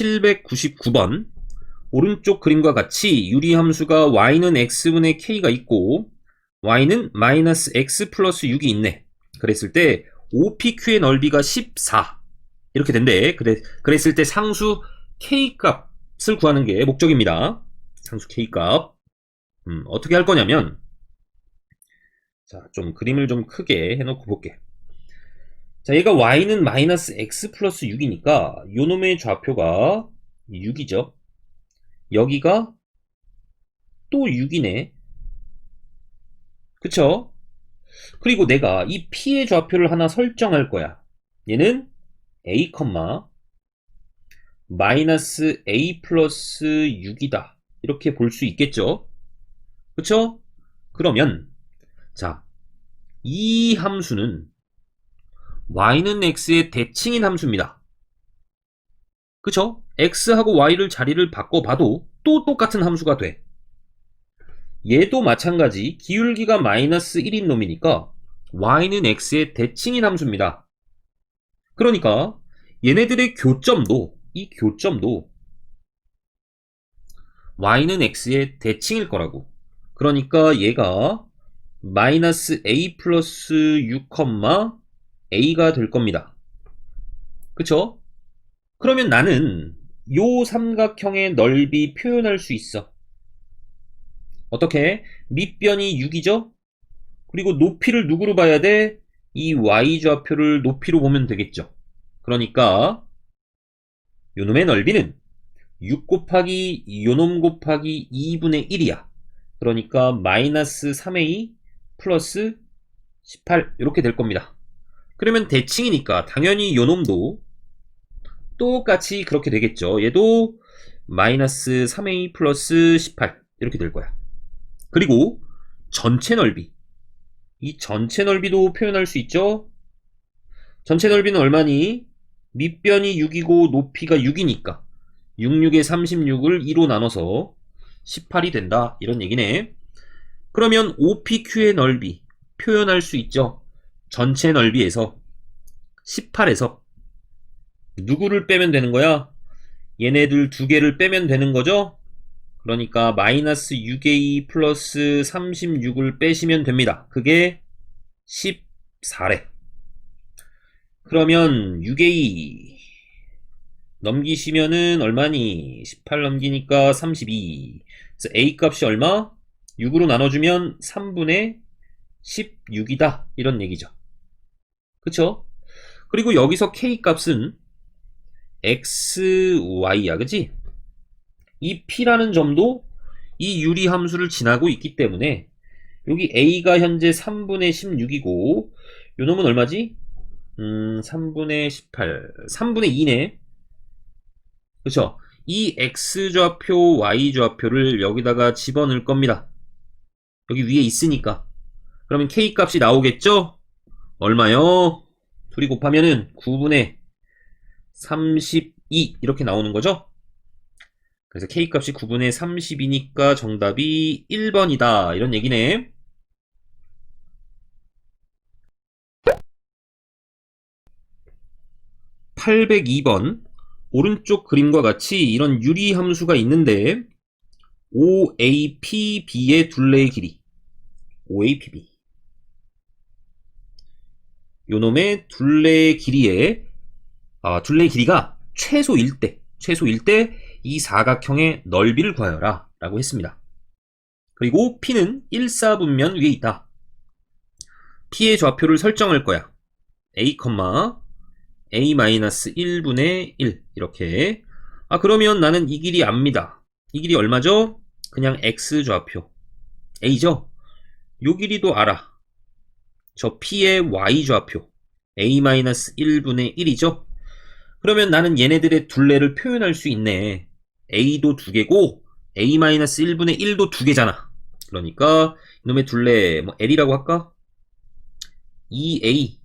799번 오른쪽 그림과 같이 유리함수가 y는 x분의 k가 있고 y는 마이너스 x 플러스 6이 있네. 그랬을 때 OPQ의 넓이가 14 이렇게 된대. 그래, 그랬을 때 상수 k 값을 구하는 게 목적입니다. 상수 k 값. 음, 어떻게 할 거냐면 자, 좀 그림을 좀 크게 해놓고 볼게. 자, 얘가 y는 마이너스 x 플러스 6이니까 요놈의 좌표가 6이죠. 여기가 또 6이네. 그쵸? 그리고 내가 이 p의 좌표를 하나 설정할 거야. 얘는 a, 마이너스 a 플러스 6이다. 이렇게 볼 수 있겠죠? 그쵸? 그러면 자, 이 함수는 y는 x의 대칭인 함수입니다. 그쵸? x하고 y를 자리를 바꿔봐도 또 똑같은 함수가 돼. 얘도 마찬가지 기울기가 마이너스 1인 놈이니까 y는 x의 대칭인 함수입니다. 그러니까 얘네들의 교점도 이 교점도 y는 x의 대칭일 거라고. 그러니까 얘가 마이너스 a 플러스 6, a가 될 겁니다. 그쵸? 그러면 나는 요 삼각형의 넓이 표현할 수 있어. 어떻게? 밑변이 6이죠? 그리고 높이를 누구로 봐야 돼? 이 y좌표를 높이로 보면 되겠죠. 그러니까 요놈의 넓이는 6 곱하기 요놈 곱하기 2분의 1이야. 그러니까 마이너스 3a 플러스 18 이렇게 될 겁니다. 그러면 대칭이니까 당연히 요놈도 똑같이 그렇게 되겠죠. 얘도 마이너스 3a 플러스 18 이렇게 될 거야. 그리고 전체 넓이 이 전체 넓이도 표현할 수 있죠. 전체 넓이는 얼마니? 밑변이 6이고 높이가 6이니까 66에 36을 2로 나눠서 18이 된다 이런 얘기네. 그러면 OPQ의 넓이 표현할 수 있죠. 전체 넓이에서 18에서 누구를 빼면 되는 거야? 얘네들 두 개를 빼면 되는 거죠? 그러니까 마이너스 6a 플러스 36을 빼시면 됩니다. 그게 14래. 그러면 6a 넘기시면은 얼마니? 18 넘기니까 32. 그래서 a 값이 얼마? 6으로 나눠주면 3분의 16이다. 이런 얘기죠. 그쵸? 그리고 여기서 k 값은 xy야. 그치? 이 p라는 점도 이 유리 함수를 지나고 있기 때문에 여기 a가 현재 3분의 16이고 요 놈은 얼마지? 음, 3분의 18, 3분의 2네. 그쵸? 이 x좌표, y좌표를 여기다가 집어넣을 겁니다. 여기 위에 있으니까. 그러면 k 값이 나오겠죠? 얼마요? 둘이 곱하면은 9분의 32 이렇게 나오는 거죠? 그래서 k 값이 9분의 32니까 정답이 1번이다. 이런 얘기네. (802번) 오른쪽 그림과 같이 이런 유리 함수가 있는데 OAPB의 둘레의 길이 OAPB 요놈의 둘레의 길이에 아, 둘레의 길이가 최소 1대 최소 1대 이 사각형의 넓이를 구하여라 라고 했습니다. 그리고 P는 1사분면 위에 있다. P의 좌표를 설정할 거야. A, A-1분의 1 이렇게 아 그러면 나는 이 길이 압니다. 이 길이 얼마죠? 그냥 X좌표 A죠? 요 길이도 알아. 저 P의 Y좌표 A-1분의 1이죠? 그러면 나는 얘네들의 둘레를 표현할 수 있네. a도 두 개고 a-1분의 1도 두 개잖아. 그러니까 이놈의 둘레 뭐 l이라고 할까? 2a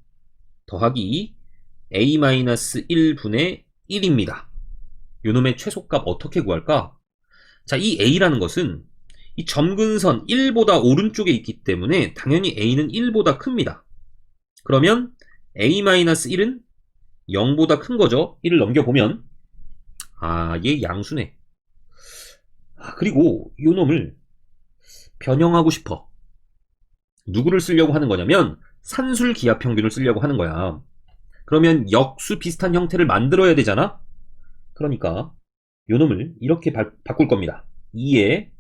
더하기 a-1분의 1입니다. 요놈의 최소값 어떻게 구할까? 자, 이 a라는 것은 이 점근선 1보다 오른쪽에 있기 때문에 당연히 a는 1보다 큽니다. 그러면 a-1은 0보다 큰 거죠. 1을 넘겨보면 아, 얘 양수네. 아, 그리고 요 놈을 변형하고 싶어. 누구를 쓰려고 하는 거냐면 산술 기하 평균을 쓰려고 하는 거야. 그러면 역수 비슷한 형태를 만들어야 되잖아? 그러니까 요 놈을 이렇게 바, 바꿀 겁니다. 2에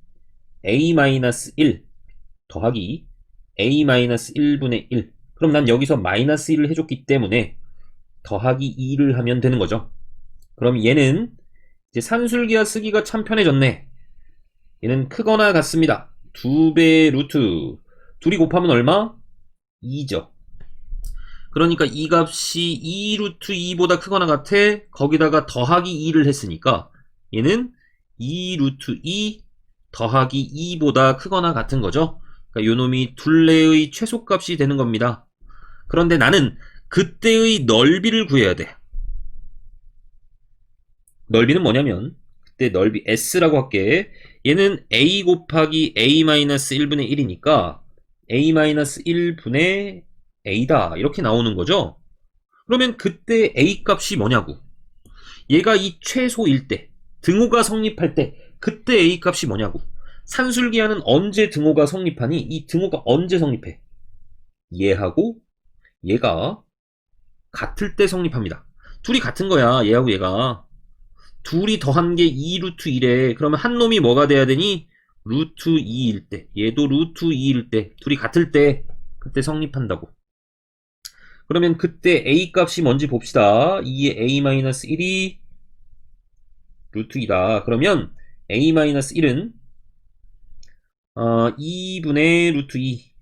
a-1 더하기 a-1분의 1 그럼 난 여기서 마이너스 1을 해줬기 때문에 더하기 2를 하면 되는 거죠. 그럼 얘는 이제 산술기하 쓰기가 참 편해졌네. 얘는 크거나 같습니다. 2배 루트 둘이 곱하면 얼마? 2죠. 그러니까 이 값이 2 루트 2보다 크거나 같아 거기다가 더하기 2를 했으니까 얘는 2 루트 2 더하기 2보다 크거나 같은 거죠. 그러니까 요 놈이 둘레의 최소값이 되는 겁니다. 그런데 나는 그때의 넓이를 구해야 돼. 넓이는 뭐냐면 그때 넓이 S라고 할게. 얘는 A 곱하기 A-1분의 1이니까 A-1분의 A다. 이렇게 나오는 거죠. 그러면 그때 A 값이 뭐냐고. 얘가 이 최소일 때, 등호가 성립할 때, 그때 A 값이 뭐냐고. 산술기하는 언제 등호가 성립하니? 이 등호가 언제 성립해? 얘하고 얘가 같을 때 성립합니다. 둘이 같은 거야, 얘하고 얘가. 둘이 더한 게 2루트 1에, 그러면 한 놈이 뭐가 돼야 되니? 루트 2일 때, 얘도 루트 2일 때, 둘이 같을 때, 그때 성립한다고. 그러면 그때 A 값이 뭔지 봅시다. 2의 A-1이 루트 2다. 그러면 A-1은 어, 2분의 루트 2.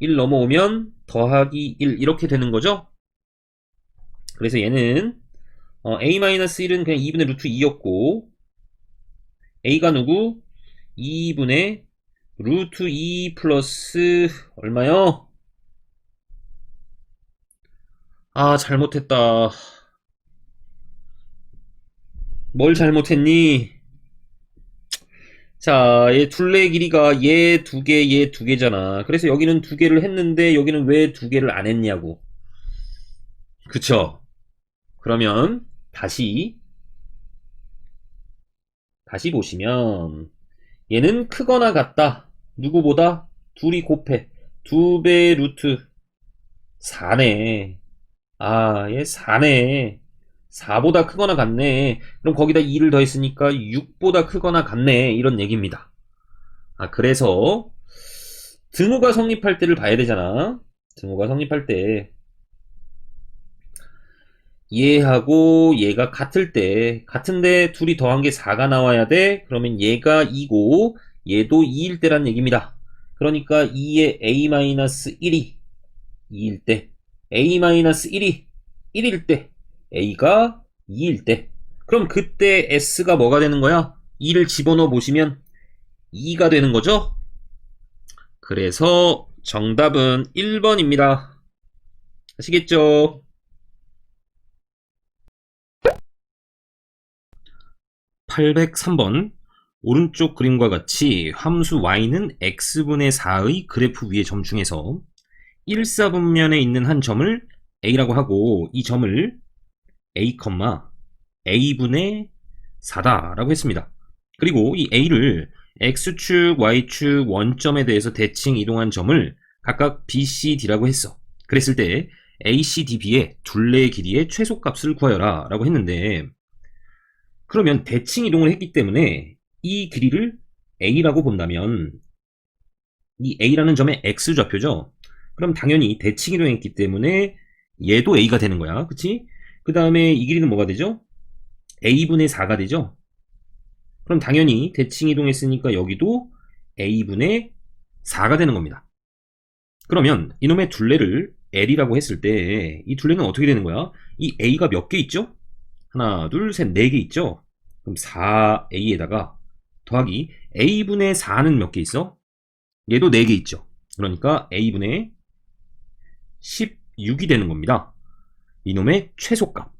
1 넘어오면 더하기 1 이렇게 되는 거죠. 그래서 얘는 어, A-1은 그냥 2분의 루트 2였고 A가 누구? 2분의 루트 2 플러스 얼마요? 아 잘못했다. 뭘 잘못했니? 자, 얘 둘레 길이가 얘 두 개, 얘 두 개잖아. 그래서 여기는 두 개를 했는데 여기는 왜 두 개를 안 했냐고. 그쵸? 그러면 다시 다시 보시면 얘는 크거나 같다. 누구보다 둘이 곱해. 두 배 루트 4네. 아, 얘 4네. 4보다 크거나 같네. 그럼 거기다 2를 더했으니까 6보다 크거나 같네. 이런 얘기입니다. 아, 그래서 등호가 성립할 때를 봐야 되잖아. 등호가 성립할 때 얘하고 얘가 같을 때 같은데 둘이 더한 게 4가 나와야 돼. 그러면 얘가 2고 얘도 2일 때란 얘기입니다. 그러니까 2의 a-1이 2일 때 a-1이 1일 때 a가 2일 때 그럼 그때 s가 뭐가 되는 거야? 2를 집어넣어 보시면 2가 되는 거죠? 그래서 정답은 1번입니다. 아시겠죠? (803번) 오른쪽 그림과 같이 함수 y는 x분의 4의 그래프 위의 점 중에서 1사분면에 있는 한 점을 a라고 하고 이 점을 a, a분의 4다라고 했습니다. 그리고 이 a를 x축, y축 원점에 대해서 대칭 이동한 점을 각각 b, c, d라고 했어. 그랬을 때 a, c, d, b의 둘레의 길이의 최소값을 구하여라 라고 했는데 그러면 대칭 이동을 했기 때문에 이 길이를 a라고 본다면 이 a라는 점의 x좌표죠. 그럼 당연히 대칭 이동했기 때문에 얘도 a가 되는 거야. 그치? 그 다음에 이 길이는 뭐가 되죠? a분의 4가 되죠? 그럼 당연히 대칭 이동했으니까 여기도 a분의 4가 되는 겁니다. 그러면 이놈의 둘레를 L이라고 했을 때 이 둘레는 어떻게 되는 거야? 이 A가 몇 개 있죠? 하나, 둘, 셋, 네 개 있죠? 그럼 4A에다가 더하기 A분의 4는 몇 개 있어? 얘도 4개 있죠? 그러니까 A분의 16이 되는 겁니다. 이놈의 최소값.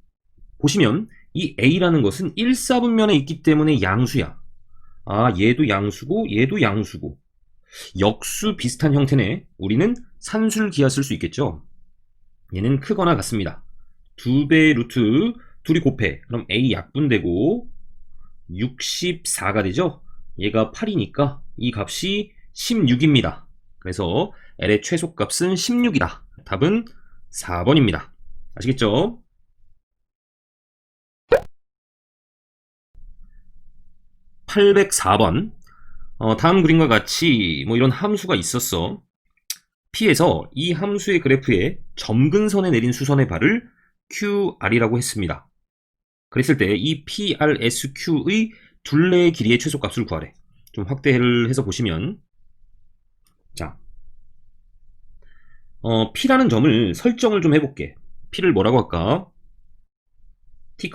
보시면 이 A라는 것은 1사분면에 있기 때문에 양수야. 아, 얘도 양수고 얘도 양수고 역수 비슷한 형태네. 우리는 산술기하 쓸 수 있겠죠. 얘는 크거나 같습니다. 두배 루트 둘이 곱해. 그럼 A 약분되고 64가 되죠? 얘가 8이니까 이 값이 16입니다. 그래서 L의 최소값은 16이다. 답은 4번입니다. 아시겠죠? (804번) 어, 다음 그림과 같이 뭐 이런 함수가 있었어. P에서 이 함수의 그래프에 점근선에 내린 수선의 발을 QR이라고 했습니다. 그랬을 때 이 PRSQ의 둘레의 길이의 최소값을 구하래. 좀 확대를 해서 보시면 자, 어, P라는 점을 설정을 좀 해볼게. P를 뭐라고 할까? T,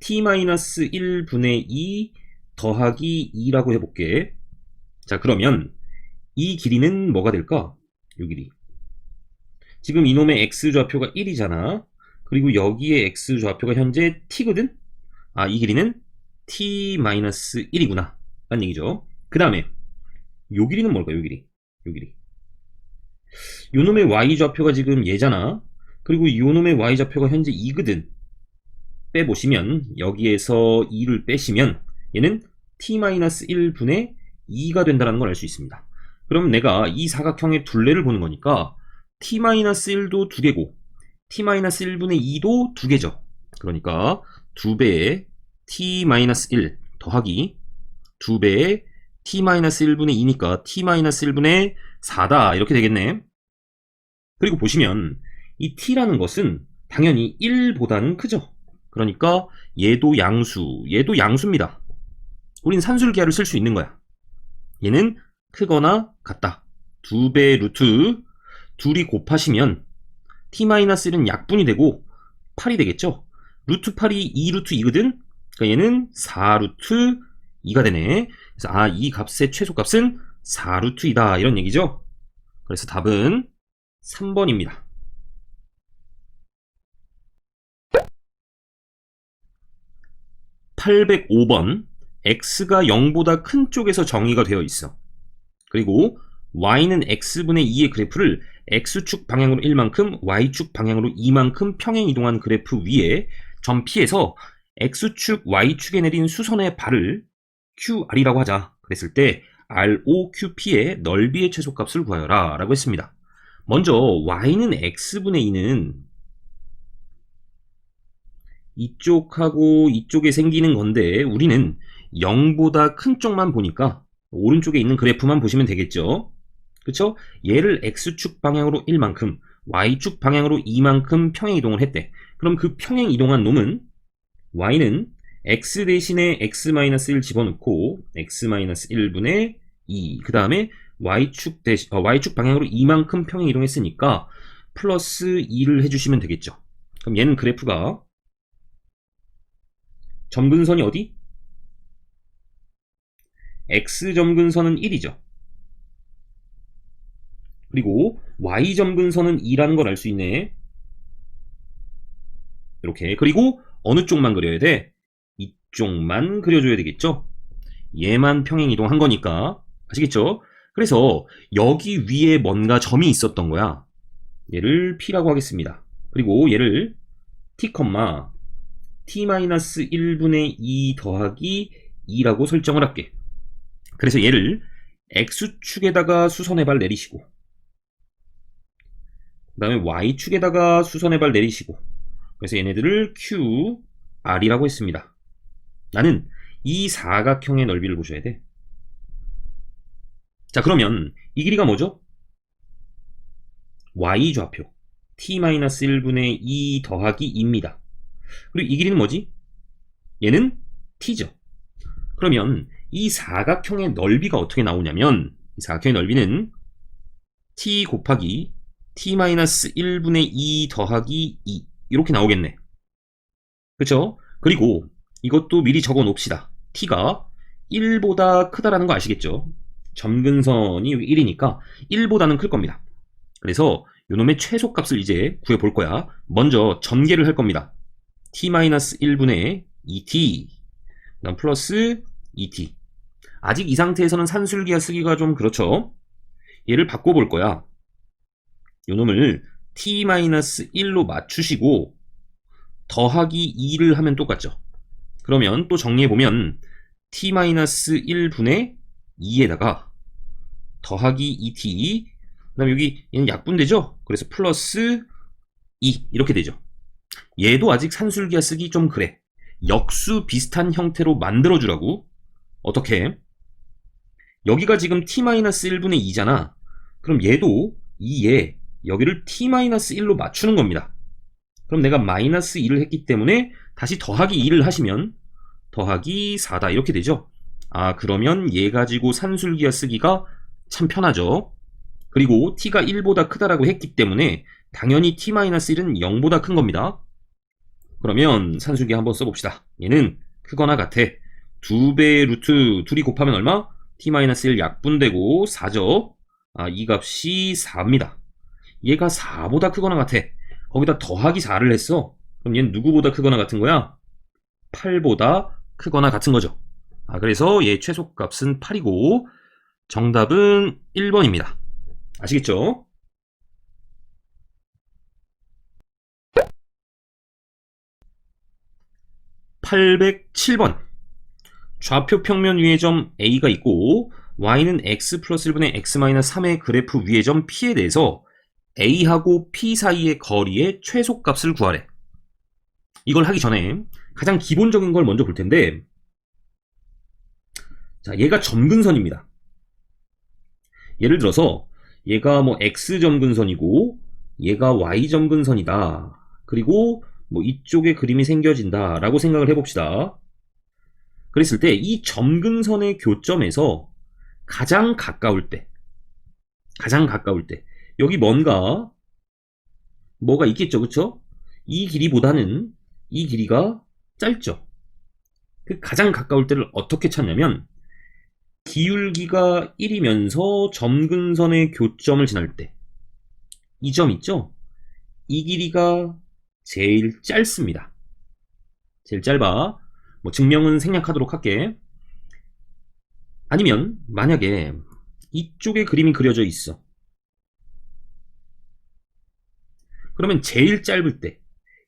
T-1분의 2 더하기 2라고 해볼게. 자, 그러면 이 길이는 뭐가 될까? 이 길이. 지금 이놈의 x좌표가 1이잖아. 그리고 여기에 x좌표가 현재 t거든? 아, 이 길이는 t-1이구나. 라는 얘기죠. 그 다음에 요 길이는 뭘까? 요 길이. 요 길이. 요놈의 y좌표가 지금 얘잖아. 그리고 요놈의 y좌표가 현재 2거든. 빼보시면 여기에서 2를 빼시면 얘는 t-1분의 2가 된다는 걸 알 수 있습니다. 그럼 내가 이 사각형의 둘레를 보는 거니까 t-1도 두 개고 t-1분의 2도 두 개죠. 그러니까 두 배의 t-1 더하기 두 배의 t-1분의 2니까 t-1분의 4다 이렇게 되겠네. 그리고 보시면 이 t라는 것은 당연히 1보다는 크죠. 그러니까 얘도 양수, 얘도 양수입니다. 우린 산술기하를 쓸 수 있는 거야. 얘는 크거나 같다. 두배 루트 둘이 곱하시면 t-1은 약분이 되고 8이 되겠죠? 루트 8이 2루트 2거든? 그러니까 얘는 4루트 2가 되네. 그래서 아, 이 값의 최소값은 4루트이다. 이런 얘기죠? 그래서 답은 3번입니다. 805번 x가 0보다 큰 쪽에서 정의가 되어 있어. 그리고 y는 x분의 2의 그래프를 x축 방향으로 1만큼, y축 방향으로 2만큼 평행 이동한 그래프 위에 점 P에서 x축, y축에 내린 수선의 발을 QR이라고 하자. 그랬을 때 ROQP의 넓이의 최소값을 구하여라 라고 했습니다. 먼저 y는 x분의 2는 이쪽하고 이쪽에 생기는 건데 우리는 0보다 큰 쪽만 보니까 오른쪽에 있는 그래프만 보시면 되겠죠. 그쵸? 얘를 x축 방향으로 1만큼, y축 방향으로 2만큼 평행 이동을 했대. 그럼 그 평행 이동한 놈은 y는 x 대신에 x-1 집어넣고 x-1분의 2. 그 다음에 y축 대신 어, y축 방향으로 2만큼 평행 이동했으니까 플러스 2를 해주시면 되겠죠. 그럼 얘는 그래프가 점근선이 어디? x점근선은 1이죠. 그리고 y점근선은 2라는 걸 알 수 있네. 이렇게. 그리고 어느 쪽만 그려야 돼? 이쪽만 그려줘야 되겠죠? 얘만 평행 이동한 거니까. 아시겠죠? 그래서 여기 위에 뭔가 점이 있었던 거야. 얘를 P라고 하겠습니다. 그리고 얘를 T, T-1분의 2 더하기 2라고 설정을 할게. 그래서 얘를 X축에다가 수선의 발 내리시고 그 다음에 Y축에다가 수선의 발 내리시고 그래서 얘네들을 QR이라고 했습니다. 나는 이 사각형의 넓이를 보셔야 돼. 자 그러면 이 길이가 뭐죠? Y좌표 T-1분의 2 더하기 2입니다. 그리고 이 길이는 뭐지? 얘는 T죠. 그러면 이 사각형의 넓이가 어떻게 나오냐면 이 사각형의 넓이는 t 곱하기 t-1분의 2 더하기 2 이렇게 나오겠네. 그쵸? 그리고 이것도 미리 적어 놓읍시다. t가 1보다 크다라는 거 아시겠죠? 점근선이 1이니까 1보다는 클 겁니다. 그래서 요놈의 최소값을 이제 구해 볼 거야. 먼저 전개를 할 겁니다. T-1분의 2t 그다음 플러스 2t 아직 이 상태에서는 산술기하 쓰기가 좀 그렇죠. 얘를 바꿔볼 거야. 요놈을 t-1로 맞추시고 더하기 2를 하면 똑같죠. 그러면 또 정리해보면 t-1분의 2에다가 더하기 2t 그 다음에 여기 얘는 약분되죠? 그래서 플러스 2 이렇게 되죠. 얘도 아직 산술기하 쓰기 좀 그래. 역수 비슷한 형태로 만들어주라고. 어떻게? 여기가 지금 t-1분의 2잖아. 그럼 얘도 2에 여기를 t-1로 맞추는 겁니다. 그럼 내가 마이너스 2를 했기 때문에 다시 더하기 2를 하시면 더하기 4다 이렇게 되죠. 아 그러면 얘 가지고 산술기하 쓰기가 참 편하죠. 그리고 t가 1보다 크다라고 했기 때문에 당연히 t-1은 0보다 큰 겁니다. 그러면 산술기 한번 써봅시다. 얘는 크거나 같아. 2배의 루트 둘이 곱하면 얼마? t-1 약분되고 4죠. 아, 이 값이 4입니다. 얘가 4보다 크거나 같아. 거기다 더하기 4를 했어. 그럼 얘는 누구보다 크거나 같은 거야? 8보다 크거나 같은 거죠. 아, 그래서 얘 최소값은 8이고 정답은 1번입니다. 아시겠죠? (807번) 좌표 평면 위의 점 A가 있고 Y는 X 플러스 1분의 X 마이너스 3의 그래프 위의 점 P에 대해서 A하고 P 사이의 거리의 최소값을 구하래. 이걸 하기 전에 가장 기본적인 걸 먼저 볼 텐데 자, 얘가 점근선입니다. 예를 들어서 얘가 뭐 X 점근선이고 얘가 Y 점근선이다. 그리고 뭐 이쪽에 그림이 생겨진다 라고 생각을 해봅시다. 그랬을 때 이 점근선의 교점에서 가장 가까울 때 가장 가까울 때 여기 뭔가 뭐가 있겠죠 그쵸? 이 길이보다는 이 길이가 짧죠 그 가장 가까울 때를 어떻게 찾냐면 기울기가 1이면서 점근선의 교점을 지날 때 이 점 있죠? 이 길이가 제일 짧습니다 제일 짧아 뭐 증명은 생략하도록 할게 아니면 만약에 이쪽에 그림이 그려져 있어. 그러면 제일 짧을 때,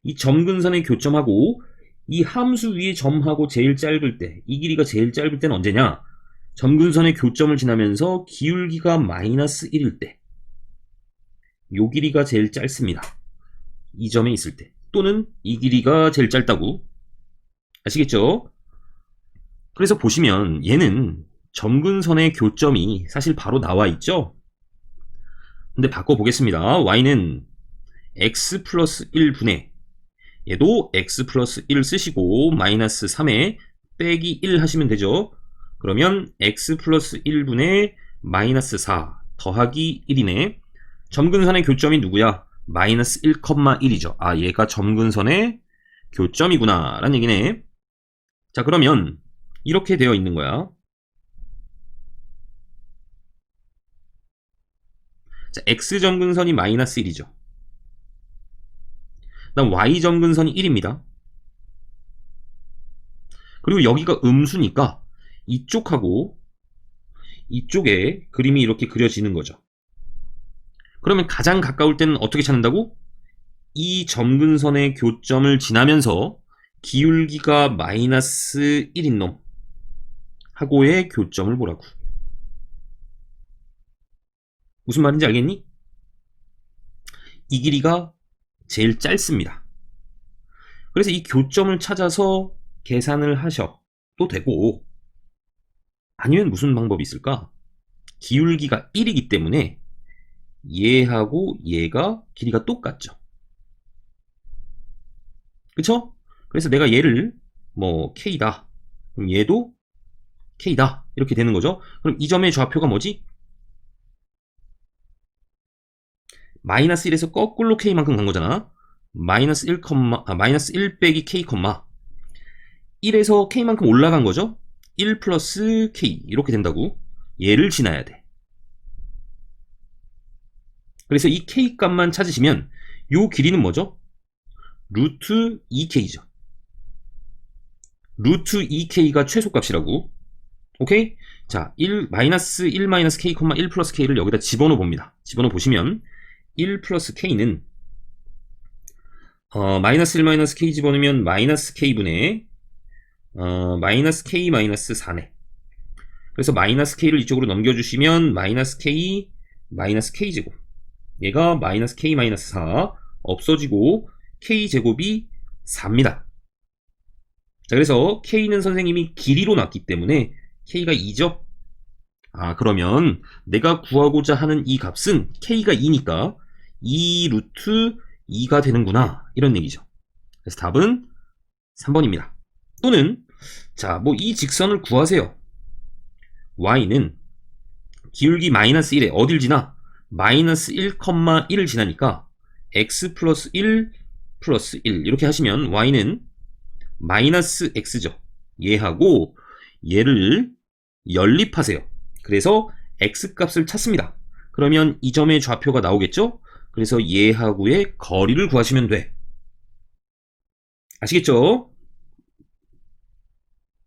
이 점근선의 교점하고 이 함수 위의 점하고 제일 짧을 때, 이 길이가 제일 짧을 때는 언제냐? 점근선의 교점을 지나면서 기울기가 마이너스 1일 때, 요 길이가 제일 짧습니다. 이 점에 있을 때. 또는 이 길이가 제일 짧다고. 아시겠죠? 그래서 보시면 얘는 점근선의 교점이 사실 바로 나와 있죠? 근데 바꿔보겠습니다. y는 x 플러스 1분의 얘도 x 플러스 1 쓰시고 마이너스 3에 빼기 1 하시면 되죠. 그러면 x 플러스 1분의 마이너스 4 더하기 1이네. 점근선의 교점이 누구야? 마이너스 1,1이죠. 아 얘가 점근선의 교점이구나 라는 얘기네. 자 그러면 이렇게 되어 있는 거야. 자, x 점근선이 마이너스 1이죠. 그다음 y 점근선이 1입니다. 그리고 여기가 음수니까 이쪽하고 이쪽에 그림이 이렇게 그려지는 거죠. 그러면 가장 가까울 때는 어떻게 찾는다고? 이 점근선의 교점을 지나면서 기울기가 마이너스 1인 놈 하고의 교점을 보라고. 무슨 말인지 알겠니? 이 길이가 제일 짧습니다. 그래서 이 교점을 찾아서 계산을 하셔도 되고 아니면 무슨 방법이 있을까? 기울기가 1이기 때문에 얘하고 얘가 길이가 똑같죠. 그쵸? 그래서 내가 얘를 뭐 K다. 그럼 얘도 K다. 이렇게 되는 거죠. 그럼 이 점의 좌표가 뭐지? 마이너스 1에서 거꾸로 K만큼 간 거잖아. 마이너스 1, 아, 마이너스 1 빼기 K, 1에서 K만큼 올라간 거죠. 1 플러스 K 이렇게 된다고. 얘를 지나야 돼. 그래서 이 K 값만 찾으시면 요 길이는 뭐죠? 루트 2K죠. 루트 2K가 최소값이라고. 오케이? 자, 1, 마이너스 1 마이너스 K, 1 플러스 K를 여기다 집어넣어 봅니다. 집어넣어 보시면 1 플러스 K는 어, 마이너스 1 마이너스 K 집어넣으면 마이너스 K분의 어, 마이너스 k 마이너스 4네. 그래서 마이너스 k를 이쪽으로 넘겨주시면 마이너스 k 마이너스 k 제곱. 얘가 마이너스 k 마이너스 4 없어지고 k 제곱이 4입니다. 자, 그래서 k는 선생님이 길이로 놨기 때문에 k가 2죠. 아, 그러면 내가 구하고자 하는 이 값은 k가 2니까 2 루트 2가 되는구나. 이런 얘기죠. 그래서 답은 3번입니다. 또는 자, 뭐 이 직선을 구하세요. y는 기울기 마이너스 1에 어딜 지나? 마이너스 1,1을 지나니까 x 플러스 1 플러스 1 이렇게 하시면 y는 마이너스 x죠. 얘하고 얘를 연립하세요. 그래서 x 값을 찾습니다. 그러면 이 점의 좌표가 나오겠죠? 그래서 얘하고의 거리를 구하시면 돼. 아시겠죠?